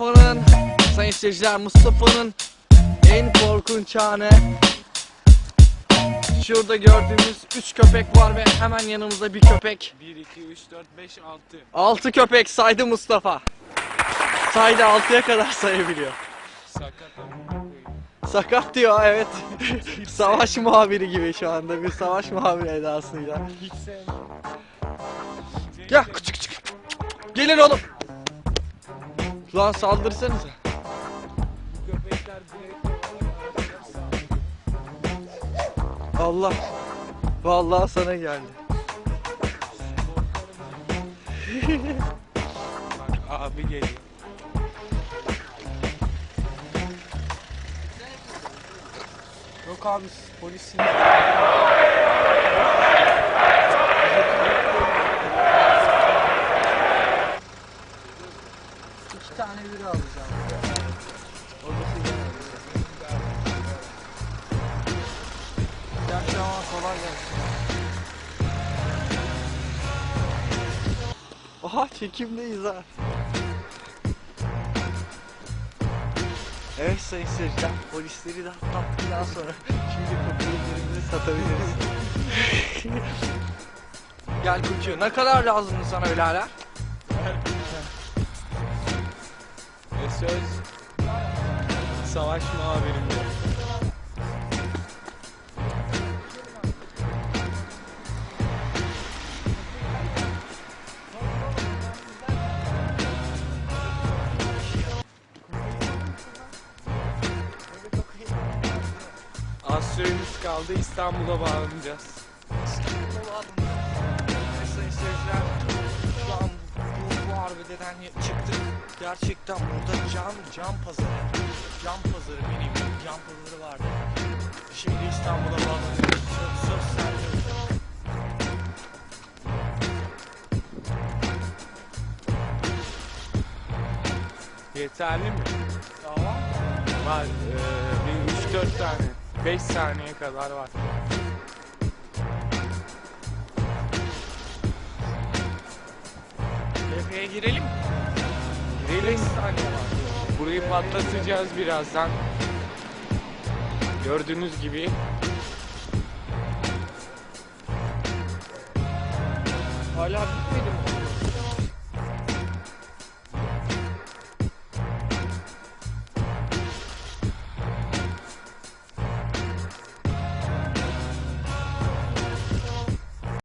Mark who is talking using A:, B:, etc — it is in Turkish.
A: Mustafa'nın Sayın seyirciler Mustafa'nın en korkunç anı. Şurada gördüğümüz 3 köpek var ve hemen yanımızda bir köpek.
B: 1, 2, 3, 4, 5, 6.
A: 6 köpek saydı Mustafa. Saydı 6'ya kadar sayabiliyor.
B: Sakat
A: diyor evet. Savaş muhabiri gibi şu anda bir savaş muhabiri edasıyla.
B: Hiç sevmem.
A: Gel küçük küçük. Gelin oğlum Lan saldırsanıza
B: Bu köpekler direkt
A: Allah Vallahi sana geldi
B: Bak abi geliyor. Yok abi polisin.
A: İki gelsin. Aha çekimdeyiz ha. Evet sayın seyirciler polisleri de atlattıktan sonra şimdi köpeğimizi satabiliriz. Gel Kuçu ne kadar lazımdı sana birader?
B: Ve söz savaş muhabirinde. Az süremiz kaldı İstanbul'a bağlanacağız.
A: Sayın harbiden çıktık. Gerçekten burada cam cam pazarı. Cam pazarı benim cam pazarı vardı. Şimdi İstanbul'a bağlanıyoruz. Söz, söz sende.
B: Yeterli mi?
A: Tamam.
B: Var eee, bir 3-4 tane. 5 saniye kadar var.
A: Devreye girelim mi?
B: Girelim. Burayı patlatacağız birazdan. Gördüğünüz gibi
A: Hala bitmedi mi?